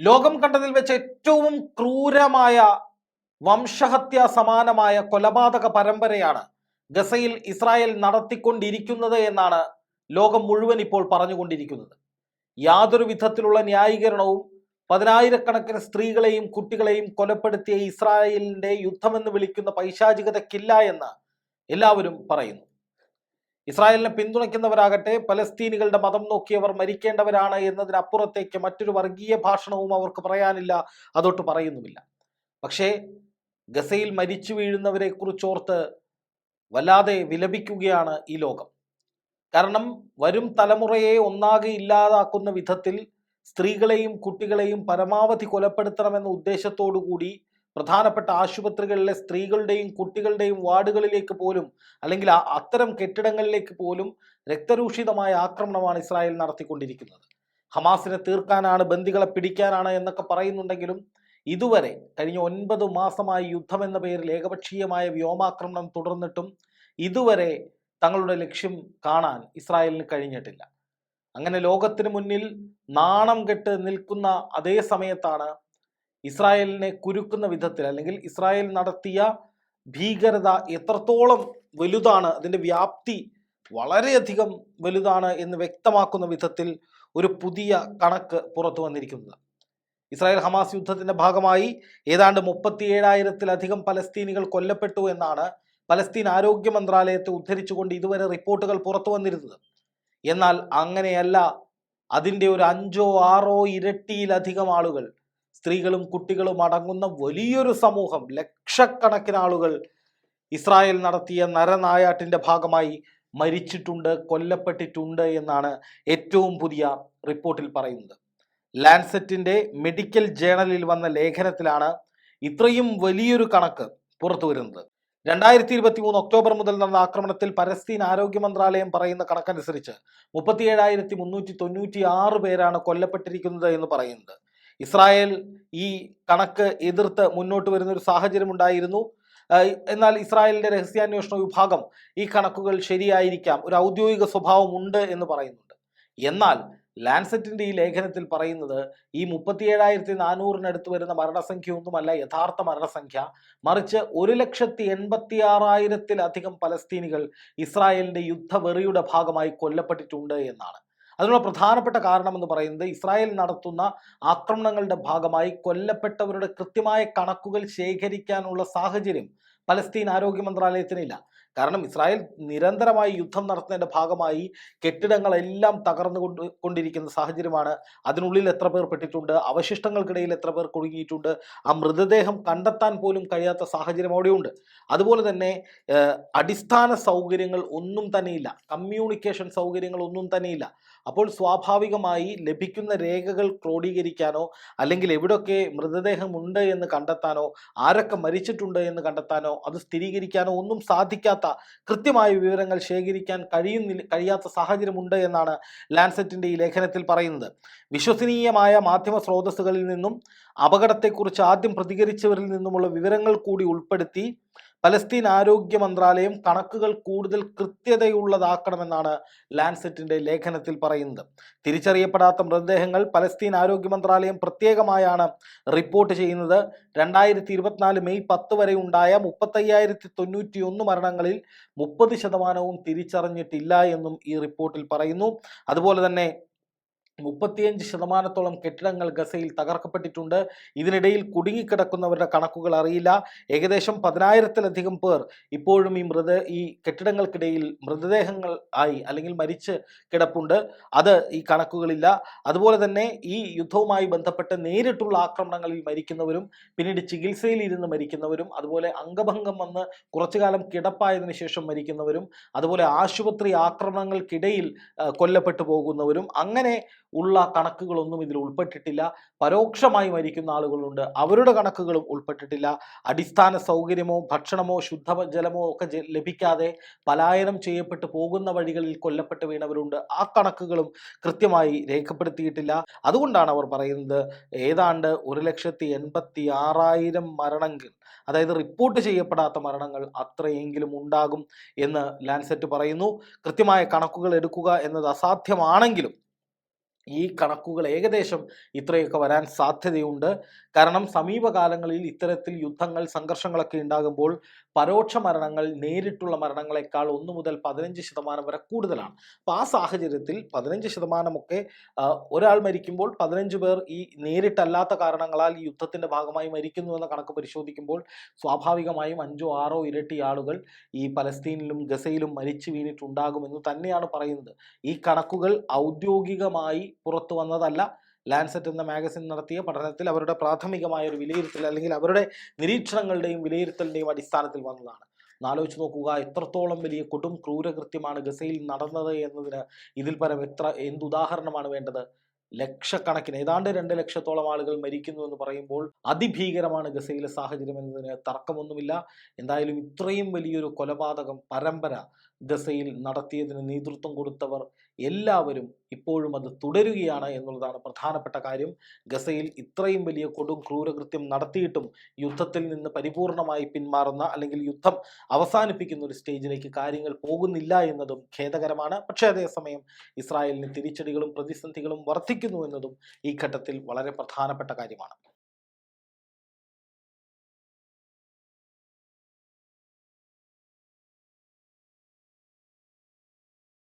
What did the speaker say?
ലോകം കണ്ടതിൽ വെച്ച് ഏറ്റവും ക്രൂരമായ വംശഹത്യ സമാനമായ കൊലപാതക പരമ്പരയാണ് ഗസയിൽ ഇസ്രായേൽ നടത്തിക്കൊണ്ടിരിക്കുന്നത് എന്നാണ് ലോകം മുഴുവൻ ഇപ്പോൾ പറഞ്ഞുകൊണ്ടിരിക്കുന്നത്. യാതൊരു വിധത്തിലുള്ള ന്യായീകരണവും പതിനായിരക്കണക്കിന് സ്ത്രീകളെയും കുട്ടികളെയും കൊലപ്പെടുത്തിയ ഇസ്രായേലിന്റെ യുദ്ധമെന്ന് വിളിക്കുന്ന പൈശാചികതയ്ക്കില്ല എന്ന് എല്ലാവരും പറയുന്നു. ഇസ്രായേലിനെ പിന്തുണയ്ക്കുന്നവരാകട്ടെ പലസ്തീനികളുടെ മതം നോക്കിയവർ മരിക്കേണ്ടവരാണ് എന്നതിനപ്പുറത്തേക്ക് മറ്റൊരു വർഗീയ ഭാഷണവും അവർക്ക് പറയാനില്ല അതൊട്ട് പറയുന്നുമില്ല. പക്ഷേ ഗസയിൽ മരിച്ചു വീഴുന്നവരെ കുറിച്ചോർത്ത് വല്ലാതെ വിലപിക്കുകയാണ് ഈ ലോകം. കാരണം വരും തലമുറയെ ഒന്നാകെ ഇല്ലാതാക്കുന്ന വിധത്തിൽ സ്ത്രീകളെയും കുട്ടികളെയും പരമാവധി കൊലപ്പെടുത്തണമെന്ന ഉദ്ദേശത്തോടു കൂടി പ്രധാനപ്പെട്ട ആശുപത്രികളിലെ സ്ത്രീകളുടെയും കുട്ടികളുടെയും വാർഡുകളിലേക്ക് പോലും അല്ലെങ്കിൽ അത്തരം കെട്ടിടങ്ങളിലേക്ക് പോലും രക്തരൂഷിതമായ ആക്രമണമാണ് ഇസ്രായേൽ നടത്തിക്കൊണ്ടിരിക്കുന്നത്. ഹമാസിനെ തീർക്കാനാണ് ബന്ദികളെ പിടിക്കാനാണ് എന്നൊക്കെ പറയുന്നുണ്ടെങ്കിലും ഇതുവരെ കഴിഞ്ഞ ഒൻപത് മാസമായി യുദ്ധം എന്ന പേരിൽ ഏകപക്ഷീയമായ വ്യോമാക്രമണം തുടർന്നിട്ടും ഇതുവരെ തങ്ങളുടെ ലക്ഷ്യം കാണാൻ ഇസ്രായേലിന് കഴിഞ്ഞിട്ടില്ല. അങ്ങനെ ലോകത്തിന് മുന്നിൽ നാണം കെട്ട് നിൽക്കുന്ന അതേ സമയത്താണ് ഇസ്രായേലിനെ കുരുക്കുന്ന വിധത്തിൽ അല്ലെങ്കിൽ ഇസ്രായേൽ നടത്തിയ ഭീകരത എത്രത്തോളം വലുതാണ് അതിന്റെ വ്യാപ്തി വളരെയധികം വലുതാണ് എന്ന് വ്യക്തമാക്കുന്ന വിധത്തിൽ ഒരു പുതിയ കണക്ക് പുറത്തു വന്നിരിക്കുന്നത്. ഇസ്രായേൽ ഹമാസ് യുദ്ധത്തിന്റെ ഭാഗമായി ഏതാണ്ട് മുപ്പത്തിയേഴായിരത്തിലധികം പലസ്തീനികൾ കൊല്ലപ്പെട്ടു എന്നാണ് പലസ്തീൻ ആരോഗ്യ മന്ത്രാലയത്തെ ഉദ്ധരിച്ചുകൊണ്ട് ഇതുവരെ റിപ്പോർട്ടുകൾ പുറത്തു വന്നിരുന്നത്. എന്നാൽ അങ്ങനെയല്ല അതിന്റെ ഒരു അഞ്ചോ ആറോ ഇരട്ടിയിലധികം ആളുകൾ സ്ത്രീകളും കുട്ടികളും അടങ്ങുന്ന വലിയൊരു സമൂഹം. ലക്ഷക്കണക്കിന് ആളുകൾ ഇസ്രായേൽ നടത്തിയ നരനായാട്ടിന്റെ ഭാഗമായി മരിച്ചിട്ടുണ്ട് കൊല്ലപ്പെട്ടിട്ടുണ്ട് എന്നാണ് ഏറ്റവും പുതിയ റിപ്പോർട്ടിൽ പറയുന്നത്. ലാൻസെറ്റിന്റെ മെഡിക്കൽ ജേണലിൽ വന്ന ലേഖനത്തിലാണ് ഇത്രയും വലിയൊരു കണക്ക് പുറത്തു വരുന്നത്. രണ്ടായിരത്തി ഇരുപത്തി മൂന്ന് ഒക്ടോബർ മുതൽ നടന്ന ആക്രമണത്തിൽ പലസ്തീൻ ആരോഗ്യ മന്ത്രാലയം പറയുന്ന കണക്കനുസരിച്ച് മുപ്പത്തിയേഴായിരത്തി മുന്നൂറ്റി തൊണ്ണൂറ്റി ആറ് പേരാണ് കൊല്ലപ്പെട്ടിരിക്കുന്നത് എന്ന് പറയുന്നത്. ഇസ്രായേൽ ഈ കണക്ക് എതിർത്ത് മുന്നോട്ട് വരുന്ന ഒരു സാഹചര്യം ഉണ്ടായിരുന്നു. എന്നാൽ ഇസ്രായേലിന്റെ രഹസ്യാന്വേഷണ വിഭാഗം ഈ കണക്കുകൾ ശരിയായിരിക്കാം ഒരു ഔദ്യോഗിക സ്വഭാവം ഉണ്ട് എന്ന് പറയുന്നുണ്ട്. എന്നാൽ ലാൻസെറ്റിന്റെ ഈ ലേഖനത്തിൽ പറയുന്നത് ഈ മുപ്പത്തിയേഴായിരത്തി നാനൂറിനടുത്ത് വരുന്ന മരണസംഖ്യ ഒന്നുമല്ല യഥാർത്ഥ മരണസംഖ്യ. മറിച്ച് ഒരു ലക്ഷത്തി എൺപത്തി ആറായിരത്തിലധികം പലസ്തീനികൾ ഇസ്രായേലിന്റെ യുദ്ധവെറിയുടെ ഭാഗമായി കൊല്ലപ്പെട്ടിട്ടുണ്ട് എന്നാണ്. അതിനുള്ള പ്രധാനപ്പെട്ട കാരണം എന്ന് പറയുന്നത് ഇസ്രായേൽ നടത്തുന്ന ആക്രമണങ്ങളുടെ ഭാഗമായി കൊല്ലപ്പെട്ടവരുടെ കൃത്യമായ കണക്കുകൾ ശേഖരിക്കാനുള്ള സാഹചര്യം പലസ്തീൻ ആരോഗ്യ മന്ത്രാലയത്തിനില്ല. കാരണം ഇസ്രായേൽ നിരന്തരമായി യുദ്ധം നടത്തുന്നതിന്റെ ഭാഗമായി കെട്ടിടങ്ങളെല്ലാം തകർന്നു കൊണ്ട് കൊണ്ടിരിക്കുന്ന സാഹചര്യമാണ്. അതിനുള്ളിൽ എത്ര പേർ പെട്ടിട്ടുണ്ട്? അവശിഷ്ടങ്ങൾക്കിടയിൽ എത്ര പേർ കുടുങ്ങിയിട്ടുണ്ട്? ആ മൃതദേഹം കണ്ടെത്താൻ പോലും കഴിയാത്ത സാഹചര്യം അവിടെയുണ്ട്. അതുപോലെ തന്നെ അടിസ്ഥാന സൗകര്യങ്ങൾ ഒന്നും തന്നെയില്ല. കമ്മ്യൂണിക്കേഷൻ സൗകര്യങ്ങൾ ഒന്നും തന്നെയില്ല. അപ്പോൾ സ്വാഭാവികമായി ലഭിക്കുന്ന രേഖകൾ ക്രോഡീകരിക്കാനോ അല്ലെങ്കിൽ എവിടെയൊക്കെ മൃതദേഹമുണ്ട് എന്ന് കണ്ടെത്താനോ ആരൊക്കെ മരിച്ചിട്ടുണ്ട് എന്ന് കണ്ടെത്താനോ അത് സ്ഥിരീകരിക്കാനോ ഒന്നും സാധിക്കാത്ത കൃത്യമായ വിവരങ്ങൾ ശേഖരിക്കാൻ കഴിയുന്നില്ല കഴിയാത്ത സാഹചര്യമുണ്ട് എന്നാണ് ലാൻസെറ്റിന്റെ ഈ ലേഖനത്തിൽ പറയുന്നത്. വിശ്വസനീയമായ മാധ്യമ സ്രോതസ്സുകളിൽ നിന്നും അപകടത്തെക്കുറിച്ച് ആദ്യം പ്രതികരിച്ചവരിൽ നിന്നുമുള്ള വിവരങ്ങൾ കൂടി ഉൾപ്പെടുത്തി പലസ്തീൻ ആരോഗ്യ മന്ത്രാലയം കണക്കുകൾ കൂടുതൽ കൃത്യതയുള്ളതാക്കണമെന്നാണ് ലാൻസെറ്റിന്റെ ലേഖനത്തിൽ പറയുന്നത്. തിരിച്ചറിയപ്പെടാത്ത മൃതദേഹങ്ങൾ പലസ്തീൻ ആരോഗ്യ മന്ത്രാലയം പ്രത്യേകമായാണ് റിപ്പോർട്ട് ചെയ്യുന്നത്. രണ്ടായിരത്തി ഇരുപത്തിനാല് മെയ് പത്ത് വരെ ഉണ്ടായ മുപ്പത്തയ്യായിരത്തി തൊണ്ണൂറ്റി ഒന്ന് മരണങ്ങളിൽ മുപ്പത് ശതമാനവും തിരിച്ചറിഞ്ഞിട്ടില്ല എന്നും ഈ റിപ്പോർട്ടിൽ പറയുന്നു. അതുപോലെ തന്നെ മുപ്പത്തിയഞ്ച് ശതമാനത്തോളം കെട്ടിടങ്ങൾ ഗസയിൽ തകർക്കപ്പെട്ടിട്ടുണ്ട്. ഇതിനിടയിൽ കുടുങ്ങിക്കിടക്കുന്നവരുടെ കണക്കുകൾ അറിയില്ല. ഏകദേശം പതിനായിരത്തിലധികം പേർ ഇപ്പോഴും ഈ മൃത ഈ കെട്ടിടങ്ങൾക്കിടയിൽ മൃതദേഹങ്ങൾ ആയി അല്ലെങ്കിൽ മരിച്ച് കിടപ്പുണ്ട്. അത് ഈ കണക്കുകളില്ല. അതുപോലെ തന്നെ ഈ യുദ്ധവുമായി ബന്ധപ്പെട്ട് നേരിട്ടുള്ള ആക്രമണങ്ങളിൽ മരിക്കുന്നവരും പിന്നീട് ചികിത്സയിൽ ഇരുന്ന് മരിക്കുന്നവരും അതുപോലെ അംഗഭംഗം വന്ന് കുറച്ചു കാലം കിടപ്പായതിനു ശേഷം മരിക്കുന്നവരും അതുപോലെ ആശുപത്രി ആക്രമണങ്ങൾക്കിടയിൽ കൊല്ലപ്പെട്ടു പോകുന്നവരും അങ്ങനെ ഉള്ള കണക്കുകളൊന്നും ഇതിൽ ഉൾപ്പെട്ടിട്ടില്ല. പരോക്ഷമായി മരിക്കുന്ന ആളുകളുണ്ട്. അവരുടെ കണക്കുകളും ഉൾപ്പെട്ടിട്ടില്ല. അടിസ്ഥാന സൗകര്യമോ ഭക്ഷണമോ ശുദ്ധജലമോ ഒക്കെ ലഭിക്കാതെ പലായനം ചെയ്യപ്പെട്ടു പോകുന്ന വഴികളിൽ കൊല്ലപ്പെട്ട് വീണവരുണ്ട്. ആ കണക്കുകളും കൃത്യമായി രേഖപ്പെടുത്തിയിട്ടില്ല. അതുകൊണ്ടാണ് അവർ പറയുന്നത് ഏതാണ്ട് ഒരു ലക്ഷത്തി എൺപത്തി ആറായിരം മരണങ്ങൾ അതായത് റിപ്പോർട്ട് ചെയ്യപ്പെടാത്ത മരണങ്ങൾ അത്രയെങ്കിലും ഉണ്ടാകും എന്ന് ലാൻസെറ്റ് പറയുന്നു. കൃത്യമായ കണക്കുകൾ എടുക്കുക എന്നത് അസാധ്യമാണെങ്കിലും ഈ കണക്കുകൾ ഏകദേശം ഇത്രയൊക്കെ വരാൻ സാധ്യതയുണ്ട്. കാരണം സമീപകാലങ്ങളിൽ ഇത്തരത്തിൽ യുദ്ധങ്ങൾ സംഘർഷങ്ങളൊക്കെ ഉണ്ടാകുമ്പോൾ പരോക്ഷ മരണങ്ങൾ നേരിട്ടുള്ള മരണങ്ങളെക്കാൾ ഒന്ന് മുതൽ പതിനഞ്ച് ശതമാനം വരെ കൂടുതലാണ്. അപ്പം ആ സാഹചര്യത്തിൽ പതിനഞ്ച് ശതമാനമൊക്കെ ഒരാൾ മരിക്കുമ്പോൾ പതിനഞ്ച് പേർ ഈ നേരിട്ടല്ലാത്ത കാരണങ്ങളാൽ ഈ യുദ്ധത്തിന്റെ ഭാഗമായി മരിക്കുന്നു എന്ന കണക്ക് പരിശോധിക്കുമ്പോൾ സ്വാഭാവികമായും അഞ്ചോ ആറോ ഇരട്ടി ആളുകൾ ഈ പലസ്തീനിലും ഗസയിലും മരിച്ചു വീണിട്ടുണ്ടാകുമെന്ന് തന്നെയാണ് പറയുന്നത്. ഈ കണക്കുകൾ ഔദ്യോഗികമായി പുറത്തു വന്നതല്ല. ലാൻസെറ്റ് എന്ന മാഗസിൻ നടത്തിയ പഠനത്തിൽ അവരുടെ പ്രാഥമികമായ ഒരു വിലയിരുത്തൽ അല്ലെങ്കിൽ അവരുടെ നിരീക്ഷണങ്ങളുടെയും വിലയിരുത്തലിന്റെയും അടിസ്ഥാനത്തിൽ വന്നതാണ്. ആലോചിച്ച് നോക്കുക എത്രത്തോളം വലിയ കൊടും ക്രൂരകൃത്യമാണ് ഗസയിൽ നടന്നത് എന്നതിന് ഇതിൽ പരം എത്ര എന്തുദാഹരണമാണ് വേണ്ടത്? ലക്ഷക്കണക്കിന് ഏതാണ്ട് രണ്ട് ലക്ഷത്തോളം ആളുകൾ മരിക്കുന്നു എന്ന് പറയുമ്പോൾ അതിഭീകരമാണ് ഗസയിലെ സാഹചര്യം എന്നതിന് തർക്കമൊന്നുമില്ല. എന്തായാലും ഇത്രയും വലിയൊരു കൊലപാതകം പരമ്പര ഗസയിൽ നടത്തിയതിന് നേതൃത്വം കൊടുത്തവർ എല്ലാവരും ഇപ്പോഴും അത് തുടരുകയാണ് എന്നുള്ളതാണ് പ്രധാനപ്പെട്ട കാര്യം. ഗസയിൽ ഇത്രയും വലിയ കൊടും ക്രൂരകൃത്യം നടത്തിയിട്ടും യുദ്ധത്തിൽ നിന്ന് പരിപൂർണമായി പിന്മാറുന്ന അല്ലെങ്കിൽ യുദ്ധം അവസാനിപ്പിക്കുന്ന ഒരു സ്റ്റേജിലേക്ക് കാര്യങ്ങൾ പോകുന്നില്ല എന്നതും ഖേദകരമാണ്. പക്ഷേ അതേസമയം ഇസ്രായേലിന് തിരിച്ചടികളും പ്രതിസന്ധികളും വർദ്ധിക്കുന്നു എന്നതും ഈ ഘട്ടത്തിൽ വളരെ പ്രധാനപ്പെട്ട കാര്യമാണ്.